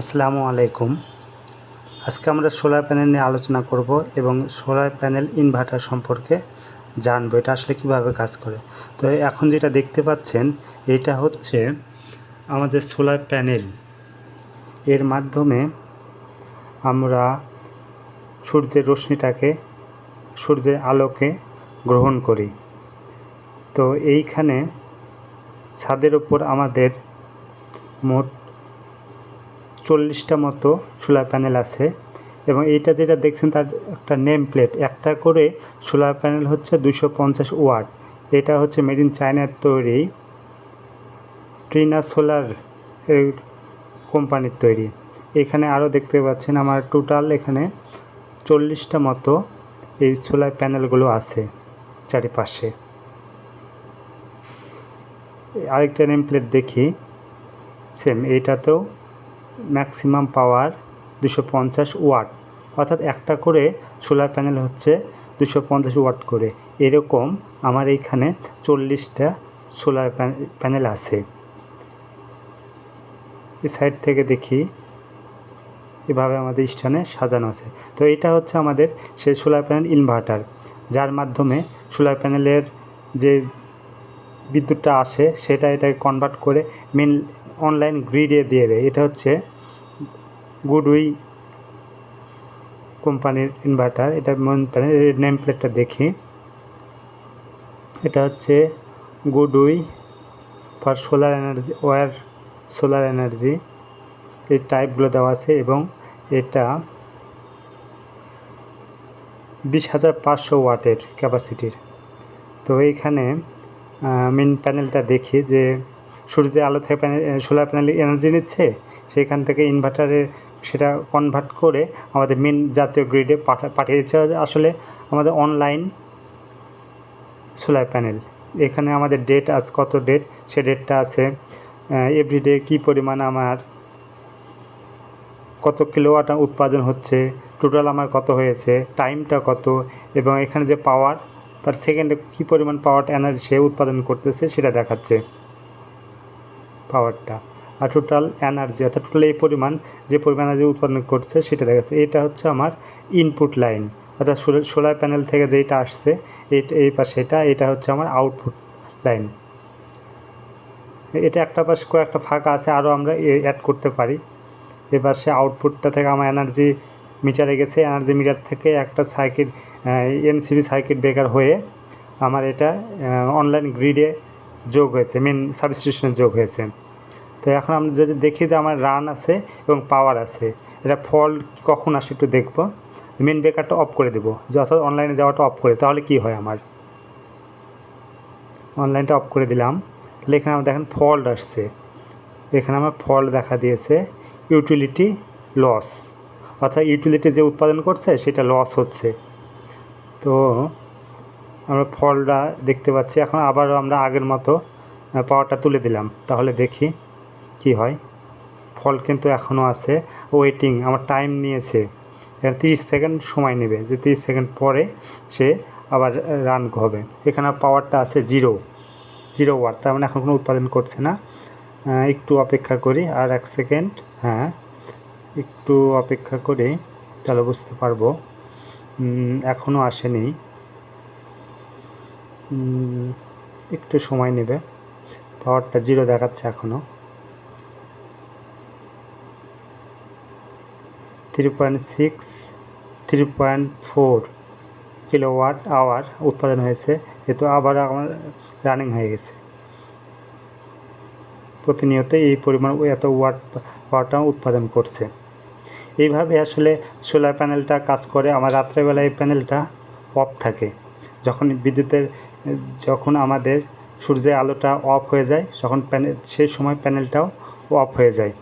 আসসালামু আলাইকুম। আজকে আমরা সোলার প্যানেল নিয়ে আলোচনা করব এবং সোলার প্যানেল ইনভার্টার সম্পর্কে জানব, এটা আসলে কীভাবে কাজ করে। তো এখন যেটা দেখতে পাচ্ছেন, এটা হচ্ছে আমাদের সোলার প্যানেল। এর মাধ্যমে আমরা সূর্যের রশ্মিটাকে, সূর্যের আলোকে গ্রহণ করি। তো এইখানে ছাদের ওপর আমাদের মোট চল্লিশটা মতো সোলার প্যানেল আছে এবং এইটা যেটা দেখছেন তার একটা নেম প্লেট। একটা করে সোলার প্যানেল হচ্ছে দুশো পঞ্চাশ ওয়াট। এটা হচ্ছে মেড ইন চায়নার তৈরি ট্রিনা সোলার কোম্পানির তৈরি। এখানে আরও দেখতে পাচ্ছেন আমার টোটাল এখানে চল্লিশটা মতো এই সোলার প্যানেলগুলো আছে চারিপাশে। আরেকটা নেম প্লেট দেখি। সেম, এইটাতেও ম্যাক্সিমাম পাওয়ার দুশো পঞ্চাশ ওয়াট। অর্থাৎ একটা করে সোলার প্যানেল হচ্ছে দুশো পঞ্চাশ ওয়াট করে। এরকম আমার এইখানে চল্লিশটা সোলার প্যানেল আছে। এই সাইড থেকে দেখি এভাবে আমাদের স্থানে সাজানো আছে। তো এটা হচ্ছে আমাদের সেই সোলার প্যানেল ইনভার্টার, যার মাধ্যমে সোলার প্যানেলের যে বিদ্যুৎটা আসে, সেটা এটাকে কনভার্ট করে মেন অনলাইন গ্রিডে দিয়ে দেয়। এটা হচ্ছে গুডউই কোম্পানির ইনভার্টার এটা মেন প্যানেল নেম প্লেটটা দেখি। এটা হচ্ছে GoodWe for solar energy or solar energy এই টাইপগুলো দেওয়া আছে এবং এটা বিশ হাজার পাঁচশো ওয়াটের ক্যাপাসিটির তো এইখানে মেন প্যানেলটা দেখি যে সূর্যের আলো থেকে প্যানেল সোলার প্যানেল এনার্জি নিচ্ছে, সেখান থেকে ইনভার্টারে সেটা কনভার্ট করে আমাদের মেন জাতীয় গ্রিডে পাঠা, পাঠিয়ে দিচ্ছে। আসলে আমাদের অনলাইন সোলার প্যানেল এখানে আমাদের ডেট আজ কত ডেট সে ডেটটা আছে এভরিডে কী পরিমাণ আমার, কত কিলোওয়াট উৎপাদন হচ্ছে টোটাল আমার কত হয়েছে টাইমটা কত, এবং এখানে যে পাওয়ার পার সেকেন্ডে কী পরিমাণ পাওয়ার এনার্জি সে উৎপাদন করতেছে, সেটা দেখাচ্ছে। পাওয়ারটা আর টোটাল এনার্জি অর্থাৎ টোটাল এই পরিমাণ যে পরিমাণ এনার্জি উৎপাদন করছে সেটা দেখা যাচ্ছে। এটা হচ্ছে আমার ইনপুট লাইন অর্থাৎ সোলার প্যানেল থেকে যেটা আসছে এই পাশে এটা এটা হচ্ছে আমার আউটপুট লাইন এটা একটা পাশে কয়েকটা ফাঁকা আছে আরও আমরা অ্যাড করতে পারি। এ পাশে আউটপুটটা থেকে আমার এনার্জি মিটারে গেছে এনার্জি মিটার থেকে একটা সার্কিট এমসিবি সার্কিট ব্রেকার হয়ে আমার এটা অনলাইন গ্রিডে যোগ হয়েছে মেন সাবস্টেশনে যোগ হয়েছে। তো এখন আমরা যদি দেখি যে আমার রান আছে এবং পাওয়ার আছে, এটা ফল্ট কখন আসে একটু দেখব। মেন ব্রেকারটা অফ করে দেবো অর্থাৎ অনলাইনে যাওয়াটা অফ করে, তাহলে কি হয় আমার? অনলাইনটা অফ করে দিলাম। তাহলে এখানে আমার দেখেন ফল্ট আসছে। এখানে আমার ফল্ট দেখা দিয়েছে ইউটিলিটি লস অর্থাৎ ইউটিলিটি যে উৎপাদন করছে, সেটা লস হচ্ছে। তো আমরা ফলটা দেখতে পাচ্ছি। এখন আবারও আমরা আগের মতো পাওয়ারটা তুলে দিলাম। তাহলে দেখি কি হয়। ফল কিন্তু এখনও আছে। ওয়েটিং আমার টাইম নিয়েছে। এখানে তিরিশ সেকেন্ড সময় নেবে। যে তিরিশ সেকেন্ড পরে সে আবার রান হবে এখানে পাওয়ারটা আছে জিরো জিরো ওয়াট তার মানে এখন কোনো উৎপাদন করছে না। একটু অপেক্ষা করি। আর এক সেকেন্ড হ্যাঁ একটু অপেক্ষা করে তাহলে বুঝতে পারব। এখনও আসেনি। একটু সময় নেবে। পাওয়ারটা জিরো দেখাচ্ছে এখনও three point six three point four kilowatt hour উৎপাদন হয়েছে। এতো আবার আমার রানিং হয়ে গেছে। প্রতিনিয়ত এই পরিমাণ এত ওয়াট পাওয়ারটা উৎপাদন করছে। এইভাবে আসলে সোলার প্যানেলটা কাজ করে। আমার রাত্রেবেলা এই প্যানেলটা অফ থাকে। যখন বিদ্যুতের, যখন আমাদের সূর্যের আলোটা অফ হয়ে যায়, তখন প্যানেল সেই সময় প্যানেলটাও অফ হয়ে যায়।